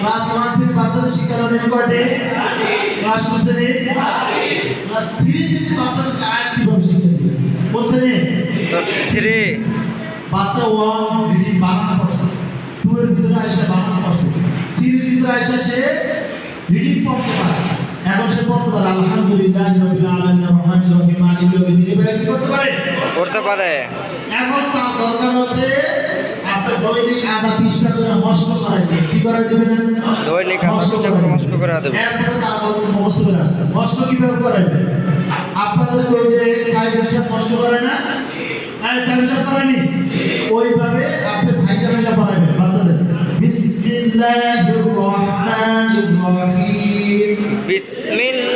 Class one শ্রেণির বাচ্চাদের শিক্ষা দেবেন কয়টে ক্লাস টু শ্রেণির ক্লাস থ্রি শ্রেণির বাচ্চাদেরকে আয়াত কীভাবে শিক্ষা দেবেন কোন শ্রেণি থ্রি বাচ্চা ওয়ান রিডিং বানান করছে। টু এর ভিতরে আইসা বানান করছে। থ্রির ভিতরে আইসা সে রিডিং পড়তে পারে। এখন সে পড়তে পারে আলহামদুলিল্লাহ আলমিন রহিম মালিক এভাবে কি করতে পারে? পড়তে পারে। এখন তার দরকার হচ্ছে আপনি দৈনিক আধা পৃষ্ঠা। কি দেবেন দৈনিক করে মস্ত করে দেবেন। এরপরে তার বলতে মস্ত করে আসতে মস্ত কীভাবে করাইবেন আপনাদের ওই যে হিসাব করে না? হ্যাঁ হিসাব করেনি? ওইভাবে আপনি ভাইকা ভাইকা পড়াইবেন বাচ্চাদের। বিসমিল্লাহির রহমানির রহিম। বিসমিল্লাহির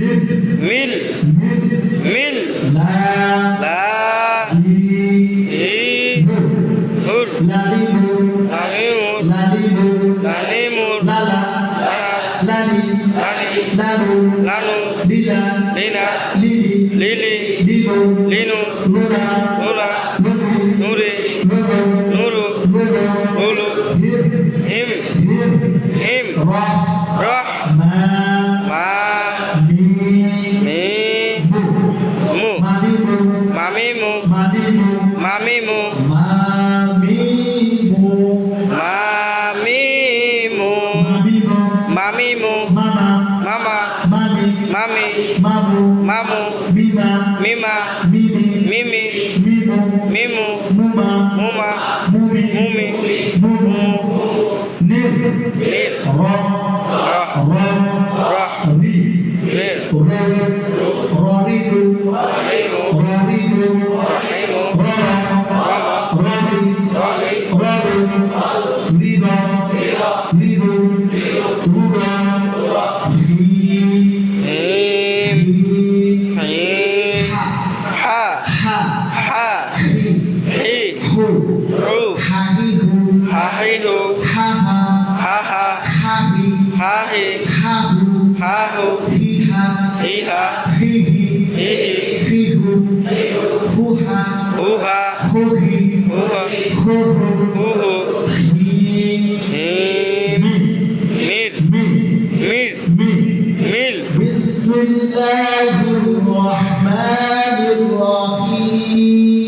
মিল মিল। লা ই হুর লালিমুর। লালিমুর। লালা। লালি। লানি লানু লিলা। লিনা লিলি। লিলি। লিলো। mamu, mamu, mima, mima হি হু হু হা হি হু হাহিহু হা হা হা হা হা হি হাহি হা হু হাহু হি হা হিহা হি হি হিহি হি হু হু হা হুহা হু হি হুহা হু হু হুহু হি হিম me Mir me Mir me মিল بسم الله الرحمن الرحيم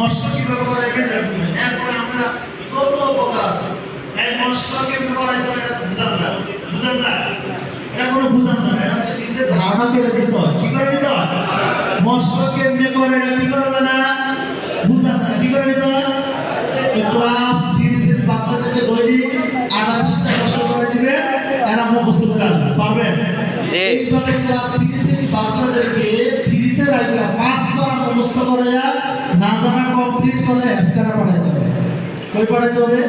মশলা কীভাবে করাইবেন রাখবেন এরপরে আমরা কত উপকার আছে। এই মশলা কেমনে হয় এটা বুঝান যায় বুঝান যায় এটা কোনো বুঝান যায় না। এটা হচ্ছে নিজের ধারণা করে নিতে হয়। কি করে নিতে হয়? মশলা কেমনে করে এটা কি করা যায় না? বুঝান যায় কি করে নিতে হয়? ক্লাস শ্রেণির বাচ্চাদেরকে দৈনিক আধা পৃষ্ঠা মশলা করে দিবে এরা মুখস্থ করে পারবেন? জি। এইভাবে ক্লাস শ্রেণির বাচ্চাদেরকে থ্রিতে রাখলে পাঁচ বার মুখস্থ করে না জানা কমপ্লিট করে হেফসারা পড়াইতে হবে। কই পড়াইতে হবে?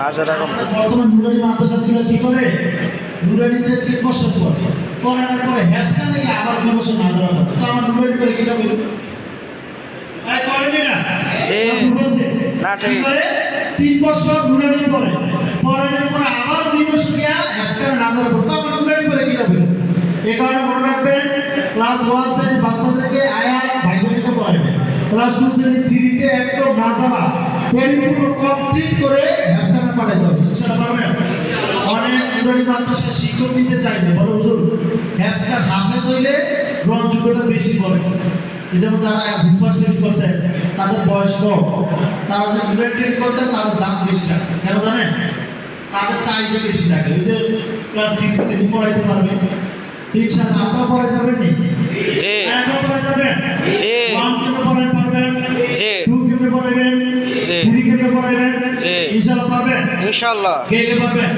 নাজারা বর্তমান নুরানি মাদ্রাসাগুলো কি করে? নুরানিতে তিন বছর পড়ে পড়ানোর পরে হেফসা থেকে আবার দুই বছর নাজারা করে তো আমার নুরানি করে কিনা বলি এই করেনি না? জি। না কি ঠিক। তিন বছর নুরানি পড়ে পড়ানোর পরে আবার দুই বছর গিয়া হেফসা নাজারা করে তো আমার নুরানি করে কিনা বলি এই কারণে মনে রাখবেন। ক্লাস ওয়ান শ্রেণির ভাইগণিতে টু শ্রেণির থ্রিতে একদম নাজারা। পরিপূর্ণ কমপ্লিট করে হ্যাশট্যাগে পাঠাইতে হবে। সেটা পারবেন অনেক নুরানি মাদ্রাসা শিক্ষক নিতে চাই না বলে হুজুর হ্যাশট্যাগ হাফেজ হইলে গ্রহণযোগ্যতা বেশি বলে। যেমন যারা বুফার ট্রেনিং করছে তাদের বয়স কম। তারা যে নুরানি করতে তাদের দাম বেশি থাকে কেন জানেন? তাদের চাহিদা বেশি থাকে ওই যে ক্লাস থ্রি শ্রেণি পড়াইতে পারবে। তিন সাল আপনারা পড়াই যাবেন নি জি পড়াই যাবেন জি। পড়াই পারবেন ইনশাআল্লাহ পারবেন ইনশাআল্লাহ। কে পারবেন